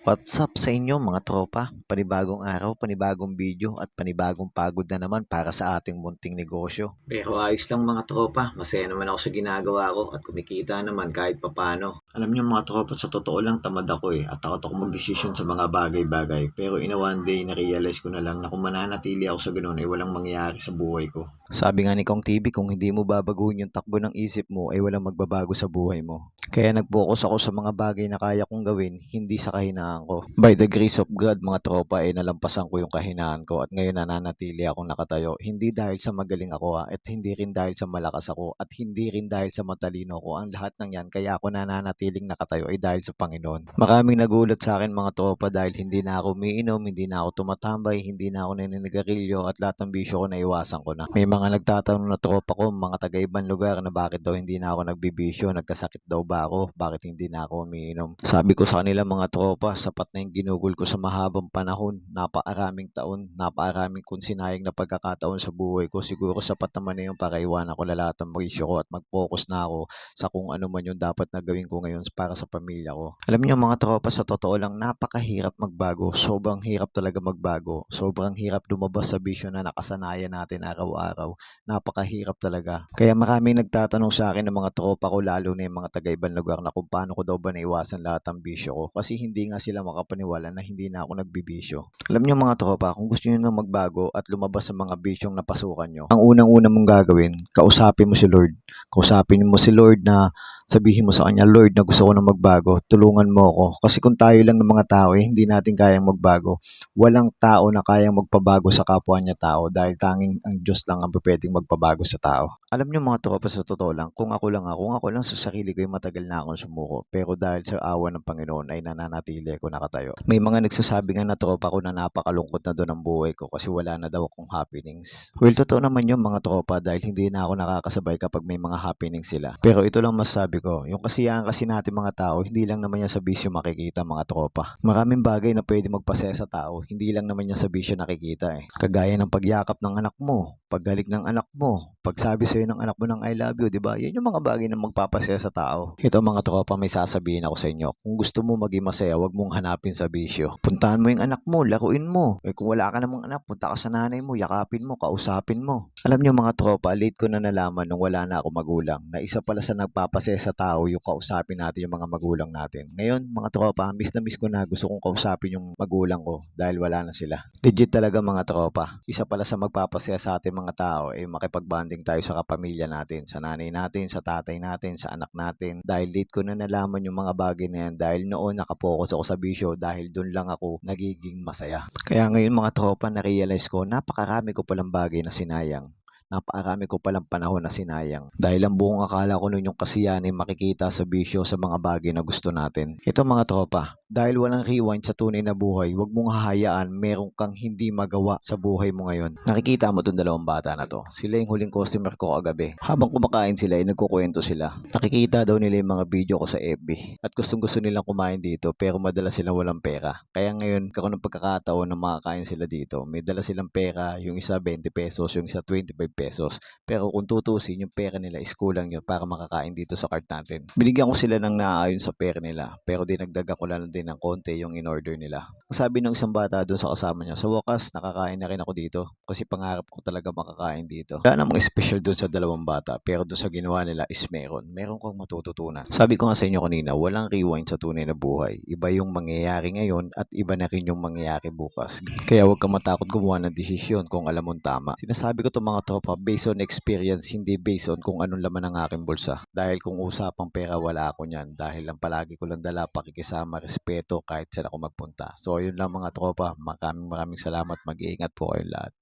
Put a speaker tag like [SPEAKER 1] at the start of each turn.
[SPEAKER 1] What's up sa inyo mga tropa? Panibagong araw, panibagong video at panibagong pagod na naman para sa ating munting negosyo. Pero ayos lang mga tropa, masaya naman ako sa ginagawa ko at kumikita naman kahit papano. Alam niyo mga tropa, sa totoo lang tamad ako eh at takot ako mag-desisyon sa mga bagay-bagay. Pero in a one day, na-realize ko na lang na kung mananatili ako sa ganun ay walang mangyayari sa buhay ko. Sabi nga ni Kong TV, kung hindi mo babaguhin yung takbo ng isip mo ay walang magbabago sa buhay mo. Kaya nag-focus ako sa mga bagay na kaya kong gawin, hindi sa kahinaan ko. By the grace of God, mga tropa, ay nalampasan ko yung kahinaan ko at ngayon nananatili akong nakatayo. Hindi dahil sa magaling ako ha, at hindi rin dahil sa malakas ako at hindi rin dahil sa matalino ko. Ang lahat ng yan, kaya ako nananatiling nakatayo ay dahil sa Panginoon. Maraming nagulat sa akin mga tropa dahil hindi na ako umiinom, hindi na ako tumatambay, hindi na ako naninigarilyo at lahat ng bisyo ko naiwasan ko na. May mga nagtatanong na tropa ko, mga taga-ibang lugar na bakit daw hindi na ako nagbibisyo, nagkasakit daw ba ako, bakit hindi na ako umiinom. Sabi ko sa kanila mga tropa, sapat na yung ginugol ko sa mahabang panahon, napaaraming taon, napaaraming kung sinayang na pagkakataon sa buhay ko. Siguro sapat naman na yung para iwanan ko lahat ng bisyo ko at mag-focus na ako sa kung ano man yung dapat na gawin ko ngayon para sa pamilya ko. Alam niyo mga tropa, sa totoo lang, napakahirap magbago. Sobrang hirap talaga magbago. Sobrang hirap lumabas sa bisyo na nakasanayan natin araw-araw. Napakahirap talaga. Kaya maraming nagtatanong sa akin ng mga tropa ko, lalo na yung mga taga-ibang lugar na kung paano ko daw ba naiwasan lahat ng bisyo ko. Kasi hindi nga sila makapaniwala na hindi na ako nagbibisyo. Alam niyo mga tropa, kung gusto niyo na magbago at lumabas sa mga bisyong napasukan niyo, ang unang-una mong gagawin, kausapin mo si Lord. Kausapin mo si Lord na sabihin mo sa kanya, Lord, na gusto ko na magbago, tulungan mo ako. Kasi kung tayo lang ng mga tao, eh, hindi natin kayang magbago. Walang tao na kayang magpabago sa kapwa niya tao dahil tanging ang Diyos lang ang pwedeng magpabago sa tao. Alam niyo mga tropa, sa totoo lang, kung ako lang ako, kung ako lang sa sarili ko, ay matagal na akong sumuko. Pero dahil sa awa ng Panginoon ay nananatili ako nakatayo. May mga nagsasabi nga na tropa ko na napakalungkot na doon ang buhay ko kasi wala na daw akong happenings. Well, totoo naman yung mga tropa dahil hindi na ako nakakasabay kapag may mga happenings sila. Pero ito lang masasabi ko, yung kasiyahan kasi natin mga tao, hindi lang naman yan sa bisyo makikita mga tropa. Maraming bagay na pwede magpasaya sa tao, hindi lang naman yan sa bisyo nakikita eh. Kagaya ng pagyakap ng anak mo, paggalik ng anak mo, pagsabi sa'yo ng anak mo ng I love you, di ba? Yan yung mga bagay na magpapasaya sa tao. Ito mga tropa, may sasabihin ako sa inyo. Kung gusto mo maging masaya, wag mong hanapin sa bisyo. Puntahan mo yung anak mo, laruin mo. Eh kung wala ka namang anak, punta ka sa nanay mo, yakapin mo, kausapin mo. Alam niyo mga tropa, late ko na nalaman nung wala na ako magulang na isa pala sa nagpapasaya sa tao yung kausapin natin yung mga magulang natin. Ngayon, mga tropa, miss na miss ko na gusto kong kausapin yung magulang ko dahil wala na sila. Legit talaga mga tropa. Isa pala sa magpapasaya sa ating mga tao ay makipag-bonding tayo sa kapamilya natin, sa nanay natin, sa tatay natin, sa anak natin. Dahil late ko na nalaman yung mga bagay na yan dahil noon nakapokus ako sa bisyo dahil doon lang ako nagiging masaya. Kaya ngayon mga tropa, na-realize ko, napakarami ko palang bagay na sinayang napakarami ko palang panahon na sinayang. Dahil ang buong akala ko nun yung kasiyahan ay makikita sa bisyo sa mga bagay na gusto natin. Ito mga tropa, dahil walang rewind sa tunay na buhay, wag mong hahayaan meron kang hindi magawa sa buhay mo ngayon. Nakikita mo itong dalawang bata na to. Sila yung huling customer ko kagabi. Habang kumakain sila, ay nagkukwento sila. Nakikita daw nila yung mga video ko sa FB. At gustong gusto nilang kumain dito pero madala silang walang pera. Kaya ngayon, karoon ng pagkakataon na makakain sila dito. May dala silang pera, yung isa 20 pesos, yung isa 25 pesos. Pero kung tutusin, yung pera nila is kulang yun para makakain dito sa cart natin. Binigyan ko sila ng naaayon sa pera nila. Pero dinagdagan ko lang din ng konti yung in-order nila. Sabi ng isang bata doon sa kasama niya, sa wakas, nakakain na rin ako dito. Kasi pangarap ko talaga makakain dito. Wala namang special doon sa dalawang bata. Pero doon sa ginawa nila is meron. Meron kang matututunan. Sabi ko nga sa inyo kanina, walang rewind sa tunay na buhay. Iba yung mangyayari ngayon at iba na rin yung mangyayari bukas. Kaya huwag kang matakot gumawa ng desisyon kung alam mong tama. Sinasabi ko to mga tropa based on experience, hindi based on kung anong laman ng aking bulsa. Dahil kung usapang pera, wala ako niyan. Dahil lang palagi ko lang dala pakikisama, respeto kahit saan ako magpunta. So yun lang mga tropa. Maraming maraming salamat. Mag-iingat po kayong lahat.